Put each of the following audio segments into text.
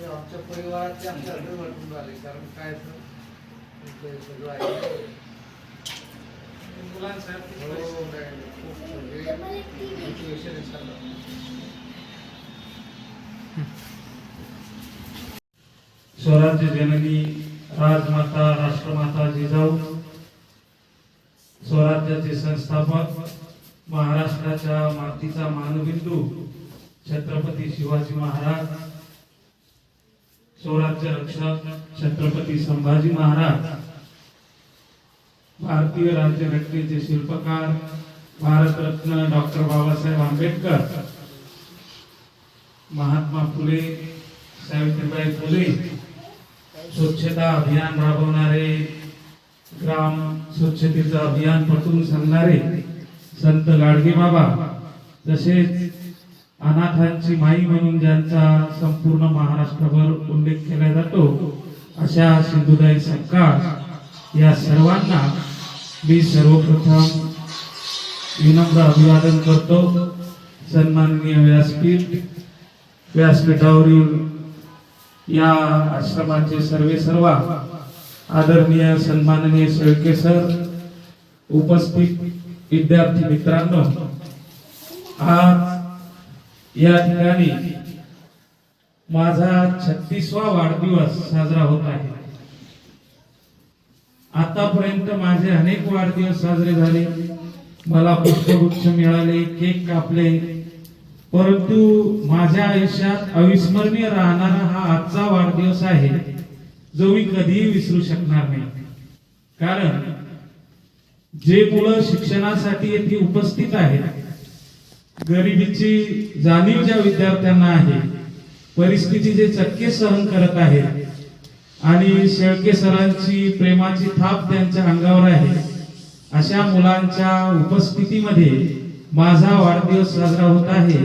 ते आमच्या परिवारातले आमच्या हृदय वाटून झाले कारण काय तर हे सगळं आहे मुलांसारखी हो, खूप म्हणजे. स्वराज्य जननी राजमाता राष्ट्रमाता जिजाऊ स्वराज्याचे संस्थापक महाराष्ट्राच्या मातीचा मानबिंदू छत्रपती शिवाजी महाराज स्वराज्य रक्षक छत्रपती संभाजी महाराज भारतीय राज्यघटनेचे शिल्पकार भारतरत्न डॉक्टर बाबासाहेब आंबेडकर महात्मा फुले सावित्रीबाई फुले स्वच्छता अभियान राबवणारे ग्राम स्वच्छतेचं अभियान पटवून सांगणारे संत गाडगे बाबा तसेच अनाथांची माई म्हणून ज्यांचा संपूर्ण महाराष्ट्रभर उल्लेख केला जातो अशा सिंधुदाई सरकार या सर्वांना मी सर्वप्रथम विनम्र अभिवादन करतो. सन्माननीय व्यासपीठ व्यासपीठावरील या आश्रमाचे सर्वे सर्व आदरणीय सन्माननीय शेळके सर उपस्थित विद्यार्थी मित्रांनो आज या ठिकाणी माझा छत्तीसवा वाढदिवस साजरा होत आहे. आतापर्यंत माझे अनेक वाढदिवस साजरे झाले. मला पुष्पगुच्छ मिळाले केक कापले. परंतु माझ्या आयुष्यात अविस्मरणीय राहणारा हा आजचा वाढदिवस आहे जो मी कधीही विसरू शकणार नाही. कारण जे मुलं शिक्षणासाठी येथे उपस्थित आहेत गरिबीची जाणीव ज्या विद्यार्थ्यांना आहे परिस्थिती जे सहन करत आहेत आणि शेळके सरांची प्रेमाची थाप त्यांच्या अंगावर आहे अशा मुलांच्या उपस्थितीमध्ये माझा वाढदिवस साजरा होत आहे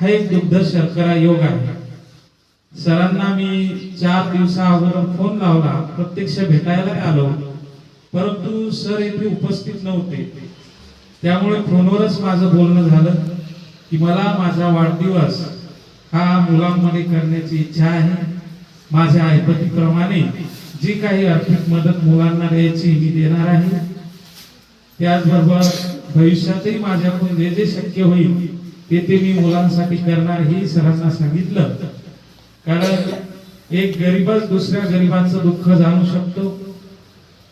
हा एक दुग्ध शर्करा योग आहे. सरांना मी चार दिवसा अगोदर फोन लावला प्रत्यक्ष भेटायला आलो परंतु सर येथे उपस्थित नव्हते. त्यामुळे फोनवरच माझं बोलणं झालं. की मला माझा वाढदिवस हा मुलांमध्ये करण्याची इच्छा आहे. माझ्या ऐपतीप्रमाणे जी काही आर्थिक मदत मुलांना द्यायची मी देणार आहे. त्याचबरोबर भविष्यातही माझ्याकडून जे जे शक्य होईल ते ते मी मुलांसाठी करणार हे सरांना सांगितलं. कारण एक गरीबच दुसऱ्या गरीबाचं दुःख जाणू शकतो.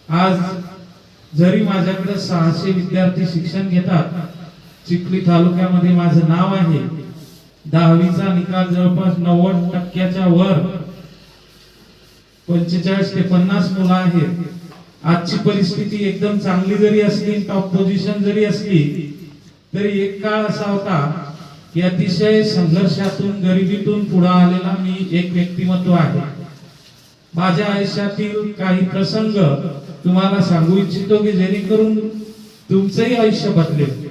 आज जरी माझ्याकडे सहाशे विद्यार्थी शिक्षण घेतात चिखली तालुक्यामध्ये माझं नाव आहे. दहावीचा निकाल जवळपास नव्वद टक्क्याच्या वर. पंचेचाळीस ते पन्नास मुलं आहेत. आजची परिस्थिती एकदम चांगली जरी असली टॉप पोझिशन जरी असली तरी एक काळ असा होता की अतिशय संघर्षातून गरिबीतून पुढे आलेला मी एक व्यक्तिमत्व आहे. माझ्या आयुष्यातील काही प्रसंग तुम्हाला सांगू इच्छितो की जेणेकरून तुमचंही आयुष्य बदलेल.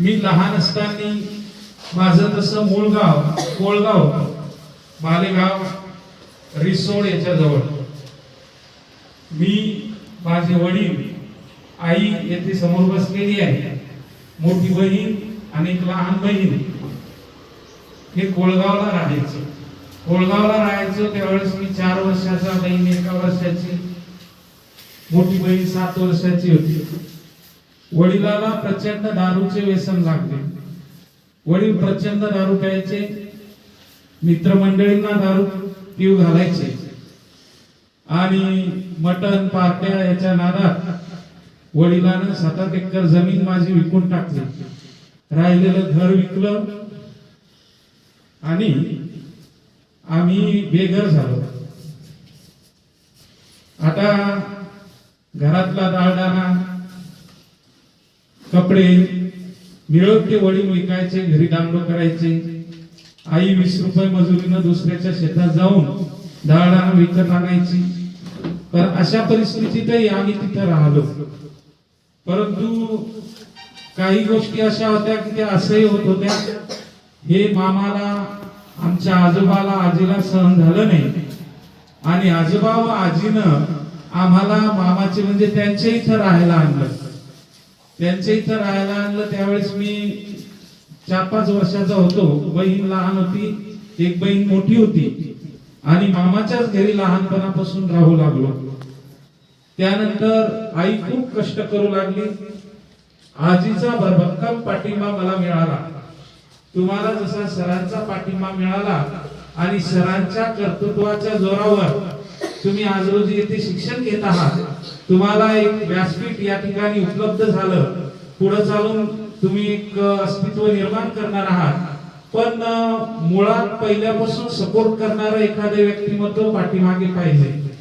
मी लहान असताना माझं तसं मूळ गाव कोळगाव मालेगाव रिसोड याच्या जवळ मी माझे वडील आई येथे समोर बसलेली आहे मोठी बहीण आणि एक लहान बहीण. हे कोळगावला राहायचं. कोळगावला राहायचं त्यावेळेस मी चार वर्षाचा बहीण एका वर्षाची. मोठी बहीण सात वर्षाची होती. वडिलाला प्रचंड दारूचे व्यसन लागले. वडील प्रचंड दारू प्यायचे. मित्रमंडळींना दारू पिऊ घालायचे. आणि मटण पार्ट्या याच्या नादात वडिलांना सात आठ एकर जमीन माझी विकून टाकली. राहिलेलं घर विकलं. आणि आम्ही बेघर झालो. आता घरातला दाळदाणा कपडे मिळत ते वडील विकायचे घरी डांबडो करायचे. आई वीस रुपये मजुरीनं दुसऱ्याच्या शेतात जाऊन दाळदाणा विकत आणायची. तर अशा परिस्थितीतही आम्ही तिथं राहिलो. परंतु काही गोष्टी अशा होत्या की त्या असंही होत होत्या. हे मामाला आमच्या आजोबाला आजीला सहन झालं नाही. आणि आजोबा व आजीनं आम्हाला मामाचे म्हणजे त्यांच्या इथं राहायला आणलं. त्यांच्या इथं राहायला आणलं त्यावेळेस मी चार पाच वर्षाचा होतो. बहीण लहान होती एक बहीण मोठी होती. आणि मामाच्याच घरी लहानपणापासून राहू लागलो. त्यानंतर आई खूप कष्ट करू लागली. आजीचा भरभक्कम पाठिंबा मला मिळाला. तुम्हाला जसा सरांचा पाठिंबा मिळाला आणि सरांच्या कर्तृत्वाच्या जोरावर तुम्ही आज रोजी येथे शिक्षण घेत आहात तुम्हाला एक व्यासपीठ या ठिकाणी उपलब्ध झालं. पुढे चालून तुम्ही एक अस्तित्व निर्माण करणार आहात. पण मुळात पहिल्यापासून सपोर्ट करणारं एखादं व्यक्तिमत्व पाठीमागे पाहिजे.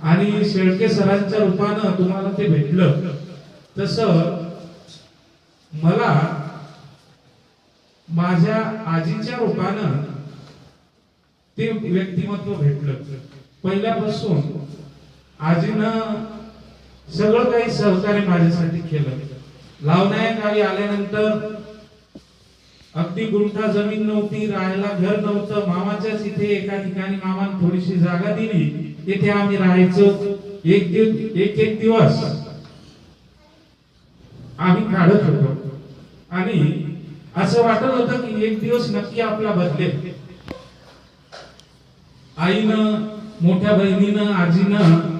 आणि शेळके सरांच्या रूपानं तुम्हाला ते भेटलं. तस मला माझ्या आजीच्या रूपानं ते व्यक्तिमत्व भेटलं. पहिल्यापासून आजीनं सगळं काही सहकार्य माझ्यासाठी केलं. लावण्या गावी आल्यानंतर अगदी गुंठा जमीन नव्हती राहायला घर नव्हतं. मामाच्याच इथे एका ठिकाणी मामान थोडीशी जागा दिली. तिथे आम्ही राहायचो. एक दिव एक एक दिवस आम्ही काढत होतो. आणि असं वाटत होतं की एक दिवस नक्की आपला बदलेल. आईनं मोठ्या बहिणीनं आजीनं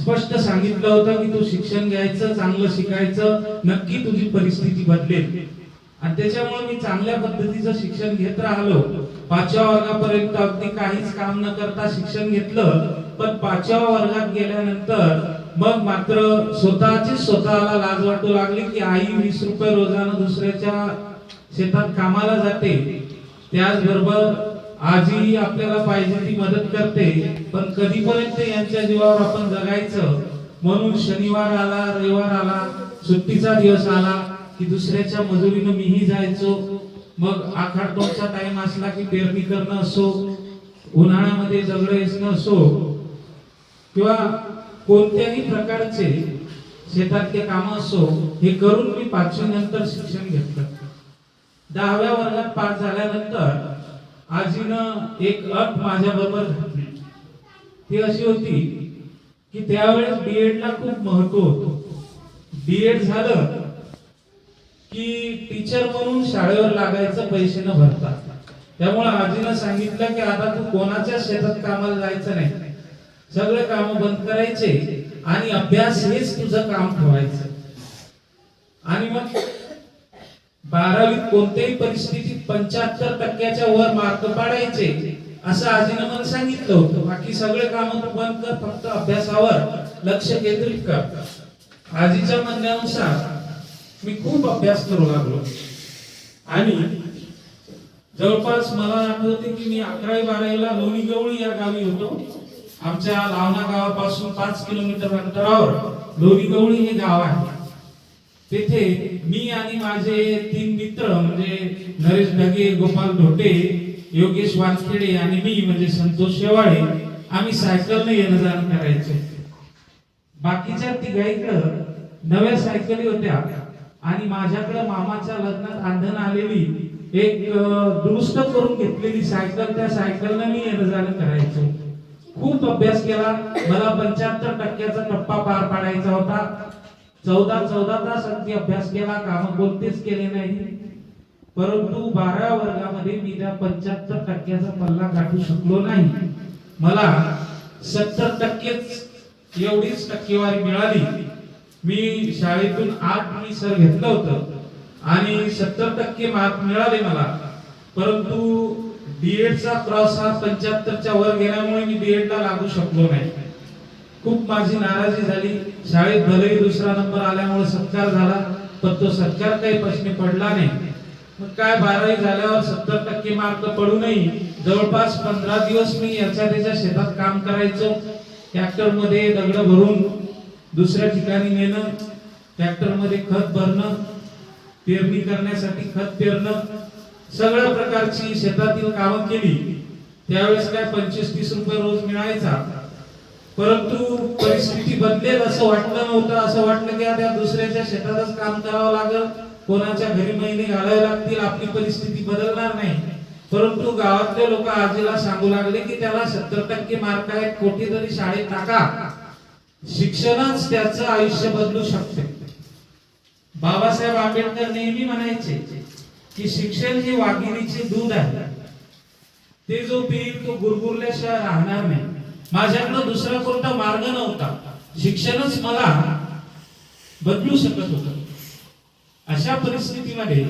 स्पष्ट सांगितलं होतं की तू शिक्षण घ्यायचं चांगलं शिकायचं नक्की तुझी परिस्थिती बदलेल. आणि त्याच्यामुळे मी चांगल्या पद्धतीचं शिक्षण घेत राहिलो. पाचव्या वर्गापर्यंत अगदी काहीच काम न करता शिक्षण घेतलं पण पाचव्या वर्गात गेल्यानंतर मग मात्र स्वतःची स्वतःला लाज वाटू लागली की आई वीस रुपये रोजानं दुसऱ्याच्या शेतात कामाला जाते. त्याचबरोबर आजी आपल्याला पाहिजे ती मदत करते पण कधीपर्यंत यांच्या जीवावर आपण जगायचं? म्हणून शनिवार आला रविवार आला सुट्टीचा दिवस आला की दुसऱ्याच्या मजुरीनं मीही जायचो. मग आखाड दोनचा टाइम असला की पेरणी करणं असो उन्हाळ्यामध्ये दगड येणं असो किंवा कोणत्याही प्रकारचे शेतातले काम असो हे करून मी पाचवी नंतर शिक्षण घेतलं. दहाव्या वर्गात पास झाल्यानंतर आजीनं एक अट माझ्या बरोबर घातली. ती अशी होती की त्यावेळेस बीएड ला खूप महत्त्व होतं. बीएड झालं की टीचर म्हणून शाळेवर लागायचं पैसे न भरता त्यामुळे आजीनं सांगितलं की आता तू कोणाच्या शेतात कामाला जायचं नाही. सगळे काम बंद करायचे आणि अभ्यास हेच तुझं काम ठेवायचं. आणि मग बारावीत कोणत्याही परिस्थितीत पंच्याहत्तर टक्क्याच्या वर मार्क पाडायचे असं आजीनं मला सांगितलं होतं. बाकी सगळे काम तू बंद कर फक्त अभ्यासावर लक्ष केंद्रित कर. आजीच्या म्हणण्यानुसार मी खूप अभ्यास करू लागलो. आणि जवळपास मला आठवते की मी अकरावी बारावीला लोणी गवळी या गावी होतो. आमच्या लावणा गावापासून पाच किलोमीटर अंतरावर लोणी गवळी हे गाव आहे. तेथे मी आणि माझे तीन मित्र म्हणजे नरेश ढगे गोपाल ढोटे योगेश वानखेडे आणि मी म्हणजे संतोष शेवाळे आम्ही सायकलने येणं जाणं करायचो. बाकीच्या तिघाईकडं नव्या सायकली होत्या आणि माझ्याकडे मामाच्या लग्नात आंधण आलेली एक दुरुस्त करून घेतलेली सायकल त्या सायकलने मी येणं जाणं करायचो. खूप अभ्यास केला. मला पंच्याहत्तर टक्क्याचा टप्पा पार पाडायचा होता. चौदा चौदा तास अगदी अभ्यास केला काम कोणतेच केले नाही. परंतु बारा वर्गामध्ये मी त्या पंच्याहत्तर टक्क्याचा पल्ला गाठू शकलो नाही. मला सत्तर टक्केच एवढीच टक्केवारी मिळाली. मी शाळेतून आठ मी सर घेतलं होतं आणि सत्तर टक्के मार्क मिळाले मला. परंतु डीएड चा क्रॉस हा पंच्याहत्तरच्या वर गेल्यामुळे मी डीएड ला लागू शकलो नाही. खूप माझी नाराजी झाली. शाळेत भलेही दुसरा नंबर आल्यामुळे सत्कार झाला पण तो सत्कार काही प्रश्न पडला नाही. मग काय बारावी झाल्यावर सत्तर टक्के मार्क पडूनही जवळपास पंधरा दिवस मी याच्या त्याच्या शेतात काम करायचो. ट्रॅक्टरमध्ये दगड भरून दुसऱ्या ठिकाणी नेणं ट्रॅक्टरमध्ये खत भरणं पेरणी करण्यासाठी खत पेरणं सगळ्या प्रकारची शेतातील कामं केली. त्यावेळेस काय पंचवीस तीस रुपये रोज मिळायचा. परंतु परिस्थिती बदलेल असं वाटलं नव्हतं. असं वाटलं की आता दुसऱ्याच्या शेतातच काम करावं लागेल. कोणाच्या घरी महिने घालावे लागतील. आपली परिस्थिती बदलणार नाही. परंतु गावातले लोक आजीला सांगू लागले की त्याला सत्तर टक्के मार्क आहेत. कोठी तरी शाळेत टाका. शिक्षणच त्याचं आयुष्य बदलू शकते. बाबासाहेब आंबेडकर नेहमी म्हणायचे की शिक्षण हे वाघिणीचे दूध आहे. ते जो पिईल तो गुरगुरल्याशिवाय राहणार नाही. माझ्याकडं दुसरा कोणता मार्ग नव्हता. शिक्षणच मला बदलू शकत होत. अशा परिस्थितीमध्ये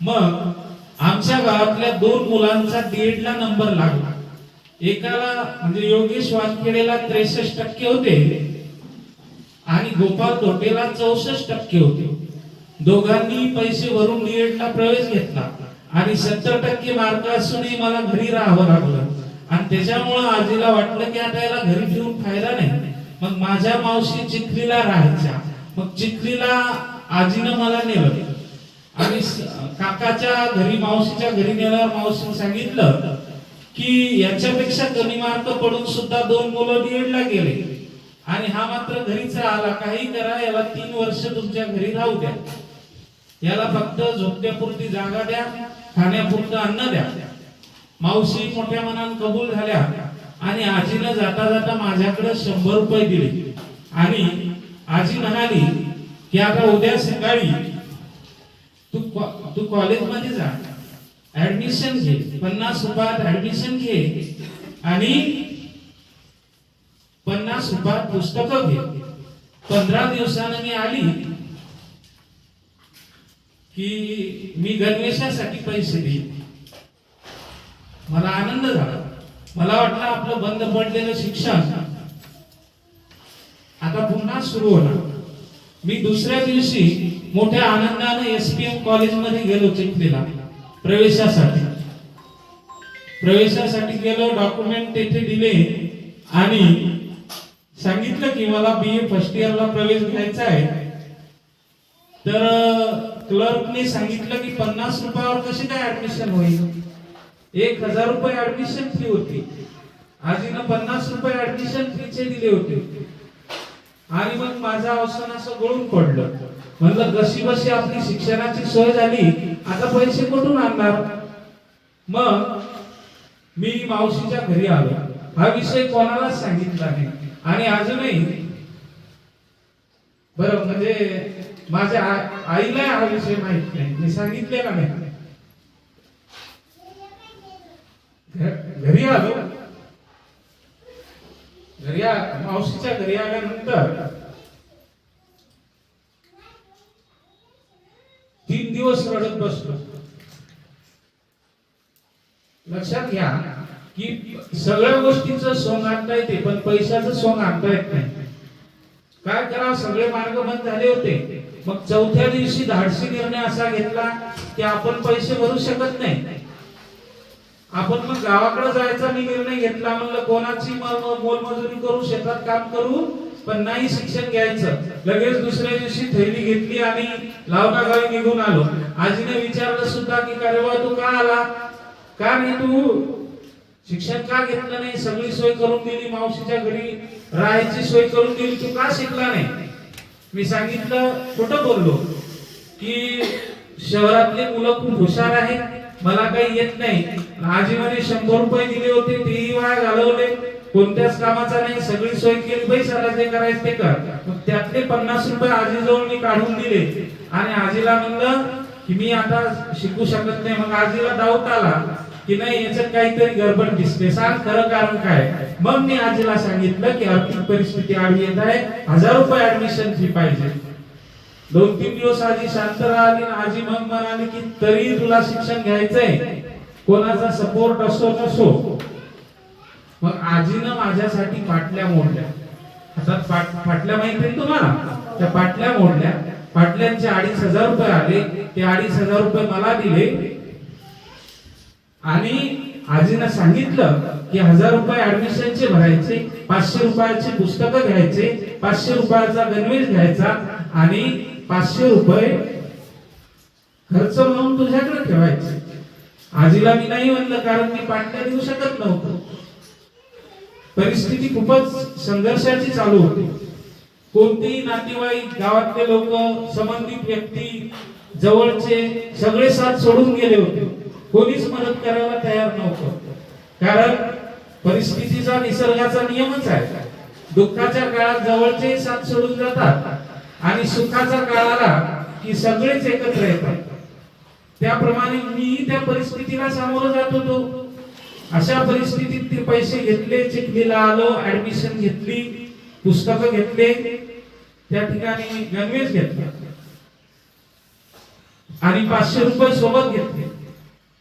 मग आमच्या गावातल्या दोन मुलांचा डीएड ला नंबर लागला. एकाला म्हणजे योगेश वानखेडेला त्रेसष्ट टक्के होते आणि गोपाल तोटेला चौसष्ट टक्के होते. दोघांनी पैसे भरून डीएड ला प्रवेश घेतला आणि सत्तर टक्के मार्क असूनही मला घरी राहावं लागलं. आणि त्याच्यामुळं आजीला वाटलं की आता याला घरी ठेवून फायदा नाही. मग माझ्या मावशी चिखलीला राहायच्या. मग चिखलीला आजीनं मला नेलं. आणि काकाच्या घरी मावशीच्या घरी नेल्यावर मावशीने सांगितलं की याच्यापेक्षा कमी मार्क पडून सुद्धा दोन मुलं डीएडला गेले. आणि हा मात्र घरीच राहिला. काही करा याला तीन वर्ष तुमच्या घरी राहू द्या. याला फक्त झोपण्यापुरती जागा द्या खाण्यापुरतं अन्न द्या. मावशी मोठ्या मनान कबूल झाल्या आणि आजीनं जाता जाता माझ्याकडे शंभर रुपये दिले. आणि आजी म्हणाली की आता उद्या सकाळी तू तू कॉलेजमध्ये जा. ऍडमिशन घे. पन्नास रुपयात ऍडमिशन घे. आणि पन्नास रुपयात पुस्तकं घे. पंधरा दिवसानं मी आली की मी गणवेशासाठी पैसे दिले. मला आनंद झाला. मला वाटलं आपलं बंद पडलेलं शिक्षण आता पुन्हा सुरू होणार. मी दुसऱ्या दिवशी मोठ्या आनंदाने एसपीएम कॉलेज कॉलेजमध्ये गेलो चिखलीला प्रवेशासाठी. प्रवेशासाठी गेलो डॉक्युमेंट तेथे दिले आणि सांगितलं की मला बी ए फर्स्ट इयरला प्रवेश घ्यायचा आहे. तर क्लर्कने सांगितलं की पन्नास रुपयावर कशी काय ऍडमिशन होईल? एक हजार रुपये ऍडमिशन फी होती. आजीनं पन्नास रुपये ऍडमिशन फीचे दिले होते. आणि मग माझा अवसान असं गळून पडलं. म्हणलं कशी बशी आपली शिक्षणाची सोय झाली आता पैसे कुठून आणणार? मग मी मावशीच्या घरी आलो. हा विषय कोणालाच सांगितला नाही. आणि अजूनही बरं म्हणजे माझ्या आईला हा विषय माहीत नाही. मी सांगितलेला नाही घ- घरी आलो. घरी आ- मावशीच्या घरी आल्यानंतर तीन दिवस रडत बसलो. लक्षात घ्या की सगळ्या गोष्टीचं सोंग आणता येते पण पैशाचं सोंग आणता येत नाही. काय करा सगळे मार्ग बंद झाले होते. मग चौथ्या दिवशी धाडसी निर्णय असा घेतला की आपण पैसे भरू शकत नाही. आपण मग गावाकडे जायचा मी निर्णय घेतला. म्हणलं कोणाची मोलमजुरी करू शेतात काम करू पण नाही शिक्षण घ्यायचं. लगेच दुसऱ्या दिवशी थैली घेतली आणि लावका गावी निघून आलो. आजीने विचारलं सुद्धा की का तू का आला? का नाही तू? शिक्षण का घेतलं नाही? सगळी सोय करून दिली मावशीच्या घरी राहायची सोय करून दिली. तू का शिकला नाही? मी सांगितलं कुठं बोललो की शहरातले मुलं खूप हुशार आहेत. मला काही येत नाही. आजीमध्ये शंभर रुपये दिले होते तेही वाया घालवले. कोणत्याच कामाचा नाही सगळी सोय केली. पैशाला जे करायचं ते कर. मग त्यातले पन्नास रुपये आजीजवळ मी काढून दिले. आणि आजीला म्हणलं की मी आता शिकू शकत नाही. मग आजीला डाऊट आला की नाही याच्यात काहीतरी गडबड दिसते. सांग खरं कारण काय? मग मी आजीला सांगितलं की आर्थिक परिस्थिती आडवी येत आहे. हजार रुपये ऍडमिशन फी पाहिजे. दोन तीन दिवस आधी शांत राहिली आजी मग म्हणाली की तरी तुला शिक्षण घ्यायचंय. कोणाचा सपोर्ट असो नसो. मग आजीनं माझ्यासाठी पाटल्या मोडल्या. हातात पाटल्या माहिती आहे तुम्हाला? त्या पाटल्या मोडल्या. पाटल्यांचे अडीच हजार रुपये आले. ते अडीच हजार रुपये मला दिले. आणि आजीनं सांगितलं की हजार रुपये ऍडमिशनचे भरायचे पाचशे रुपयाचे पुस्तकं घ्यायचे पाचशे रुपयाचा गणवेश घ्यायचा आणि पाचशे रुपये खर्च म्हणून तुझ्याकडे ठेवायचे. आजीला मी नाही म्हणलं कारण मी पाटल्या देऊ शकत नव्हतं. परिस्थिती खूपच संघर्षाची चालू होती. कोणतेही नातेवाईक गावातले लोक संबंधित व्यक्ती जवळचे सगळे साथ सोडून गेले होते. कोणीच मदत करायला तयार नव्हतं. कारण परिस्थितीचा निसर्गाचा नियमच आहे. दुःखाच्या काळात जवळचे साथ सोडून जातात. आणि सुखाचा काळ आला की सगळेच एकत्र येतात. त्याप्रमाणे मीही त्या परिस्थितीला सामोरं जात होतो. अशा परिस्थितीत ते पैसे घेतले चिखलीला आलो ऍडमिशन घेतली पुस्तकं घेतले. त्या ठिकाणी गणवेश घेतला. आणि पाचशे रुपये सोबत घेतले.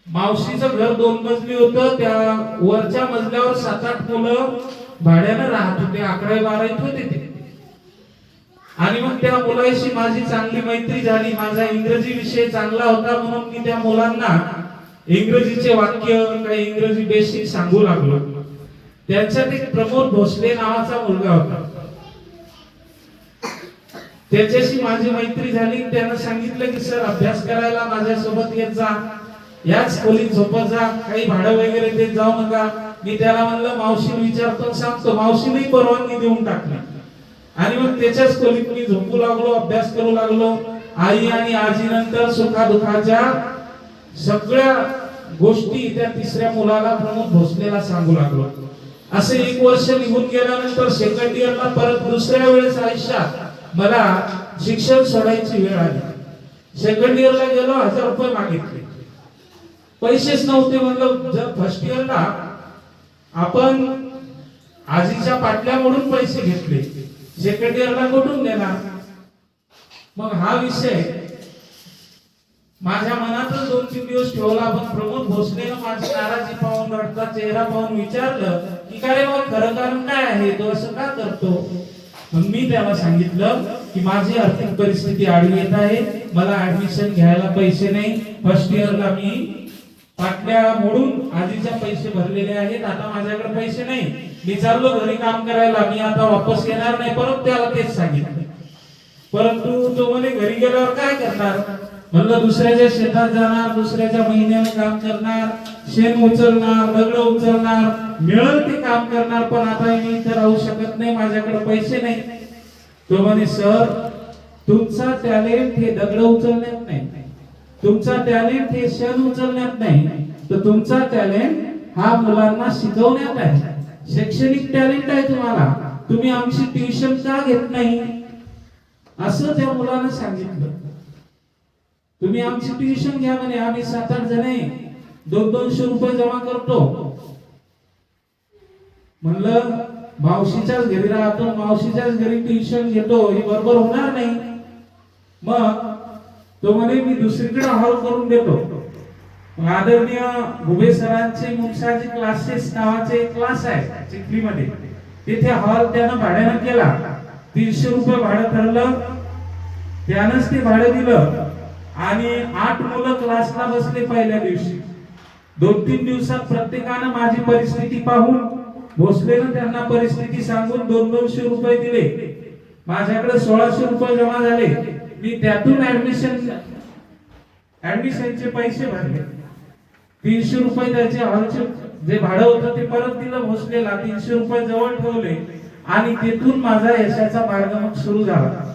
मावशीचं घर दोन मजली होतं. त्या वरच्या मजल्यावर सात आठ मुलं भाड्यानं राहत होते. अकरावी बारावीत होते ते. आणि मग त्या मुलाशी माझी चांगली मैत्री झाली. माझा इंग्रजी विषय चांगला होता म्हणून मी त्या मुलांना इंग्रजीचे वाक्य काही इंग्रजी बेसिक सांगू लागलो. त्यांच्यात एक प्रमोद भोसले नावाचा मुलगा होता. त्याच्याशी माझी मैत्री झाली. त्यानं सांगितलं की सर अभ्यास करायला माझ्यासोबत येत जा. याच खोलीत झोपत जा. काही भाडं वगैरे देत जाऊ नका. मी त्याला म्हणलं मावशी विचारतो सांगतो. मावशीने परवानगी देऊन टाकली. आणि मग त्याच्याच खोलीत मी झोपू लागलो अभ्यास करू लागलो. आई आणि आजी नंतर सुखादुखाच्या सगळ्या गोष्टी त्या तिसऱ्या मुलाला प्रमोद भोसलेला सांगू लागलो. असे एक वर्ष निघून गेल्यानंतर सेकंड इयरला परत दुसऱ्या वेळेस आयुष्यात मला शिक्षण सोडायची वेळ आली. सेकंड इयरला गेलो हजार रुपये मागितले. पैसेच नव्हते म्हणलं जर फर्स्ट इयरला आपण आजीच्या पाटल्या म्हणून पैसे घेतले. सेकंड इयरला कुठून देणार. मग हा विषय माझ्या मनातच दोन तीन दिवस ठेवला पण प्रमोद भोसलेनं माझी नाराजी पाहून रडता चेहरा पाहून विचारलं की का रे मग खरं कारण काय आहे? तो असं का करतो? मग मी त्याला सांगितलं की माझी आर्थिक परिस्थिती आडवी येत आहे. मला ऍडमिशन घ्यायला पैसे नाही. फर्स्ट इयरला मी पाटल्या मोडून आधीच्या पैसे भरलेले आहेत. आता माझ्याकडे पैसे नाही. मी चाललो घरी काम करायला मी आता वापस येणार नाही परत त्याला तेच सांगितलं. परंतु तो म्हणे घरी गेल्यावर काय करणार? म्हणलं दुसऱ्याच्या शेतात जाणार दुसऱ्याच्या महिन्याने काम करणार शेण उचलणार दगड उचलणार मिळेल ते काम करणार पण आता मी इथे राहू शकत नाही माझ्याकडे पैसे नाही. तो म्हणे सर तुमचा टॅलेंट हे दगड उचलण्यात नाही. तुमचा टॅलेंट हे शेण उचलण्यात नाही. तर तुमचा टॅलेंट हा मुलांना शिकवण्यात आहे. शैक्षणिक टॅलेंट आहे तुम्हाला. तुम्ही आमची ट्युशन का घेत नाही? असं त्या मुलानं सांगितलं. तुम्ही आमची ट्युशन घ्या म्हणे. आम्ही सात आठ जण आहे दोन दोनशे रुपये जमा करतो. म्हणलं मावशीच्याच घरी राहतो मावशीच्याच घरी ट्युशन घेतो. हे बरोबर होणार नाही. मग तो म्हणे मी दुसरीकडे हॉल करून देतो. आदरणीय भुबे सरांचे मुंशाजी क्लासेस नावाचे क्लास आहे चिखलीमध्ये. तिथे हॉल त्यानं भाड्यानं केला. तीनशे रुपये भाडं ठरलं. त्यानंच ते भाडं दिलं. आणि आठ मुलं क्लासला बसले पहिल्या दिवशी. दोन तीन दिवसात प्रत्येकानं माझी परिस्थिती पाहून भोसलेनं त्यांना परिस्थिती सांगून दोन दोनशे रुपये दिले. माझ्याकडे सोळाशे रुपये जमा झाले. मी त्यातून ऍडमिशन ऍडमिशनचे पैसे भरले. तीनशे रुपये त्याचे हॉलचे जे भाडं होतं ते परत दिलं भोसलेला तीनशे रुपये जवळ ठेवले. आणि तिथून माझा यशाचा मार्ग मग सुरू झाला.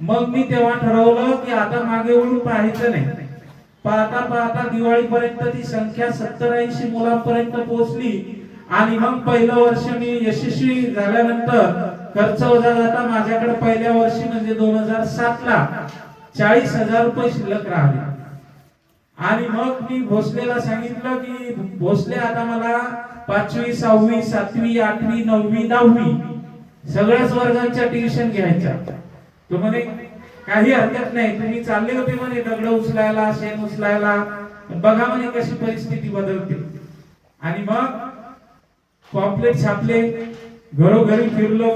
मग मी तेव्हा ठरवलं की आता मागे वळून पाहायचं नाही. पाहता पाहता दिवाळीपर्यंत ती संख्या सत्तर ऐंशी मुलांपर्यंत पोहोचली. आणि मग पहिलं वर्ष मी यशस्वी झाल्यानंतर खर्च वजा जाता माझ्याकडे पहिल्या वर्षी म्हणजे दोन हजार सात ला चाळीस हजार रुपये शिल्लक राहिले. आणि मग मी भोसलेला सांगितलं की भोसले आता मला पाचवी सहावी सातवी आठवी नववी दहावी सगळ्याच वर्गांच्या ट्युशन घ्यायच्या. तो म्हणे काही हरकत नाही तुम्ही चालले होते म्हणे दगड उचलायला शेण उचलायला बघा म्हणे कशी परिस्थिती बदलते. आणि मग पॉम्पलेट छापले घरोघरी फिरलो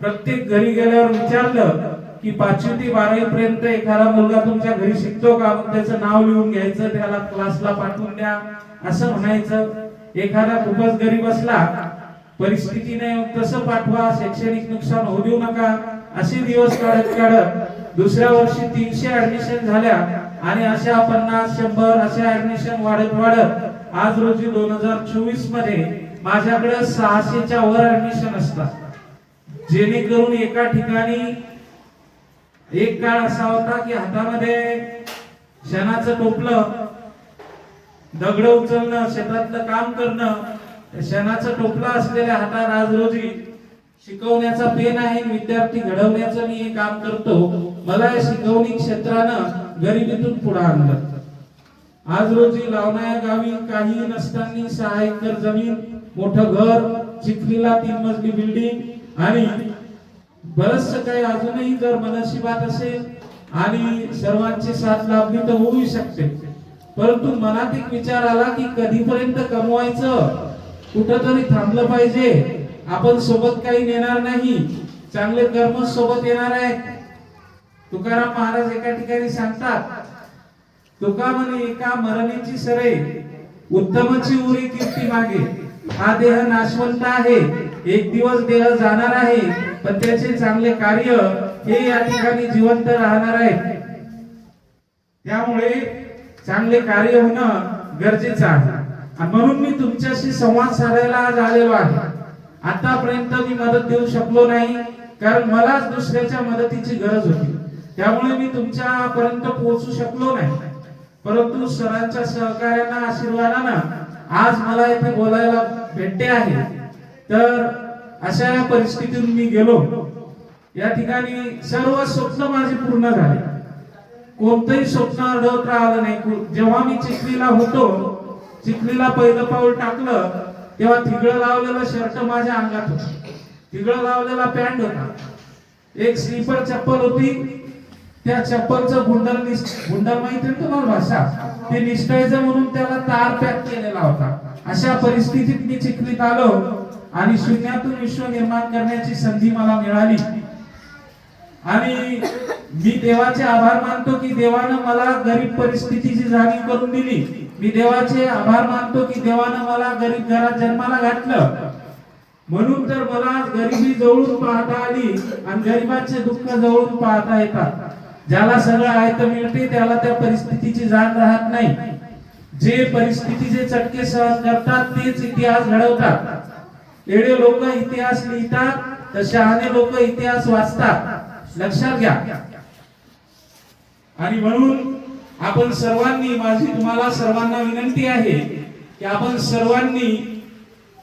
प्रत्येक घरी गेल्यावर विचारलं की पाचवी ते बारावी पर्यंत एखादा मुलगा तुमच्या घरी शिकतो का? त्याचं नाव लिहून घ्यायचं त्याला क्लासला पाठवून द्या असं म्हणायचं. एखादा खूपच गरीब असला परिस्थितीने तसं पाठवा शैक्षणिक नुकसान होऊ देऊ नका. असे दिवस काढत काढत दुसऱ्या वर्षी तीनशे ऍडमिशन झाल्या आणि अशा पन्नास शंभर अशा ऍडमिशन वाढत वाढत आज रोजी दोन हजार चोवीसमध्ये माझ्याकडे सहाशेच्या वर ऍडमिशन असतात. जेणेकरून एका ठिकाणी एक काळ असा होता की हातामध्ये शेणाचं टोपलं दगड उचलणं शेतातलं काम करणं शेणाचं टोपला असलेल्या हातात आज रोजी शिकवण्याचा पेन आहे. विद्यार्थी घडवण्याचं मी हे काम करतो. मला या शिकवणी क्षेत्रानं गरिबीतून पुढे आणलं. आज रोजी लावणाऱ्या गावी काही नसताना सहा एकर जमीन मोठं घर चिखलीला तीन मजली बिल्डिंग आणि बरचसं काही अजूनही जर मनशिबात असेल आणि सर्वांची साथ लाभली तर होऊ शकते. परंतु मनात एक विचार आला की कधीपर्यंत कमवायचं? कुठंतरी थांबलं पाहिजे. आपण सोबत काही नेणार नाही. चांगले कर्म सोबत येणार आहे तुकाराम महाराज एका ठिकाणी सांगतात तुका म्हणे एका मरणीची सरे उत्तमची उरी कीर्ती मागे. हा देह नाशवंत आहे. एक दिवस देह जाणार आहे पण त्याचे चांगले कार्य हे या ठिकाणी जिवंत राहणार आहे. त्यामुळे चांगले कार्य होणं गरजेचं आहे. म्हणून मी तुमच्याशी संवाद साधायला आज आलेलो आहे. आतापर्यंत मी मदत देऊ शकलो नाही कारण मलाच दुसऱ्याच्या मदतीची गरज होती. त्यामुळे मी तुमच्यापर्यंत पोहोचू शकलो नाही. परंतु सरांच्या सहकार्यानं आशीर्वादानं आज मला इथे बोलायला भेटते आहे. तर अशा या परिस्थितीतून मी गेलो. या ठिकाणी सर्व स्वप्न माझे पूर्ण झाले. कोणतंही स्वप्न अडवत राहिलं नाही. जेव्हा मी चिखलीला होतो चिखलीला पहिलं पाऊल टाकलं तेव्हा तिघळ लावलेलं शर्ट माझ्या अंगात होत. तिघळ लावलेला पॅन्ट होता. एक स्लीपर चप्पल होती. त्या चप्पलचं गुंडल गुंडल माहिती तुम्हाला भाषा? ते निष्ठायचं म्हणून त्याला तार पॅक केलेला होता. अशा परिस्थितीत मी चिखलीत आलो. आणि शून्यातून विश्व निर्माण करण्याची संधी मला मिळाली. आणि मी देवाचे आभार मानतो की देवानं मला गरीब परिस्थितीची जाणीव करून दिली. मी देवाचे आभार मानतो की देवानं मला गरीब घरात जन्माला घातलं. म्हणून तर मला गरिबी जवळून पाहता आली आणि गरिबाचे दुःख जवळून पाहता येतात. ज्याला सगळं आयत मिळते त्याला त्या परिस्थितीची जाण राहत नाही. जे परिस्थितीचे चटके सहन करतात तेच इतिहास घडवतात. एवढे लोक इतिहास लिहितात तर शहाणे लोक इतिहास वाचतात. लक्षात घ्या. आणि म्हणून आपण सर्वांनी माझी तुम्हाला सर्वांना विनंती आहे की आपण सर्वांनी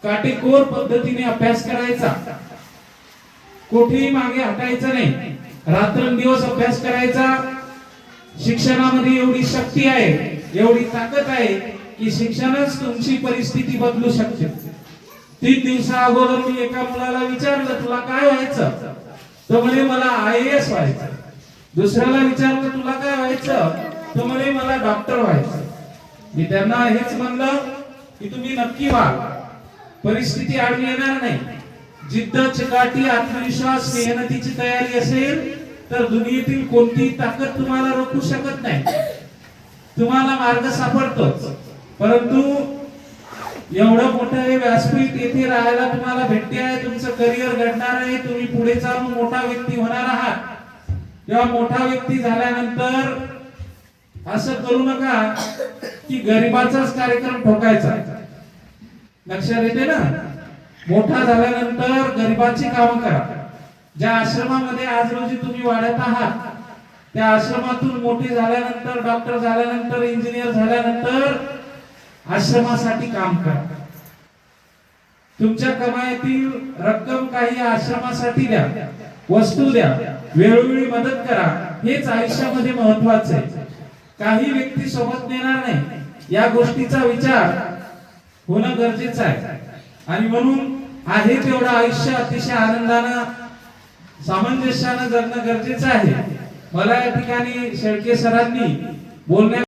काटेकोर पद्धतीने अभ्यास करायचा. कुठेही मागे हटायचं नाही. रात्रंदिवस अभ्यास करायचा. शिक्षणामध्ये एवढी शक्ती आहे एवढी ताकद आहे की शिक्षणच तुमची परिस्थिती बदलू शकते. तीन दिवसा अगोदर मी एका मुलाला विचारलं तुला काय व्हायचं? तो म्हणे मला आय एस व्हायचं. दुसऱ्याला विचारलं तुला काय व्हायचं? तो म्हणे मला डॉक्टर व्हायचं. मी त्यांना हेच म्हणलं की तुम्ही नक्की व्हा. परिस्थिती आडवी येणार नाही. जिद्द चिकाटी आत्मविश्वास मेहनतीची तयारी असेल तर दुनियेतील कोणतीही ताकद तुम्हाला रोखू शकत नाही. तुम्हाला मार्ग सापडतोच. परंतु एवढं मोठं हे व्यासपीठ येथे राहायला तुम्हाला भेटते आहे तुमचं करिअर घडणार आहे तुम्ही पुढे जाऊन मोठा व्यक्ती होणार आहात. तेव्हा मोठा व्यक्ती झाल्यानंतर असं करू नका की गरिबाचाच कार्यक्रम ठोकायचा. लक्षात येते ना? मोठा झाल्यानंतर गरिबाची कामं करा. ज्या आश्रमामध्ये आज रोजी तुम्ही वाढत आहात त्या आश्रमातून मोठी झाल्यानंतर डॉक्टर झाल्यानंतर इंजिनियर झाल्यानंतर आश्रमासाठी काम करा. तुमच्या कमाईतील रक्कम काही आश्रमासाठी द्या वस्तू द्या वेळोवेळी मदत करा हेच आयुष्यामध्ये महत्वाचं आहे. काही व्यक्ती सोबत नेणार नाही या गोष्टीचा विचार होणं गरजेचं आहे. आणि म्हणून आहे तेवढं आयुष्य अतिशय आनंदानं सामंजस्यानं जगणं गरजेचं आहे. मला या ठिकाणी शेळके सरांनी बोलण्या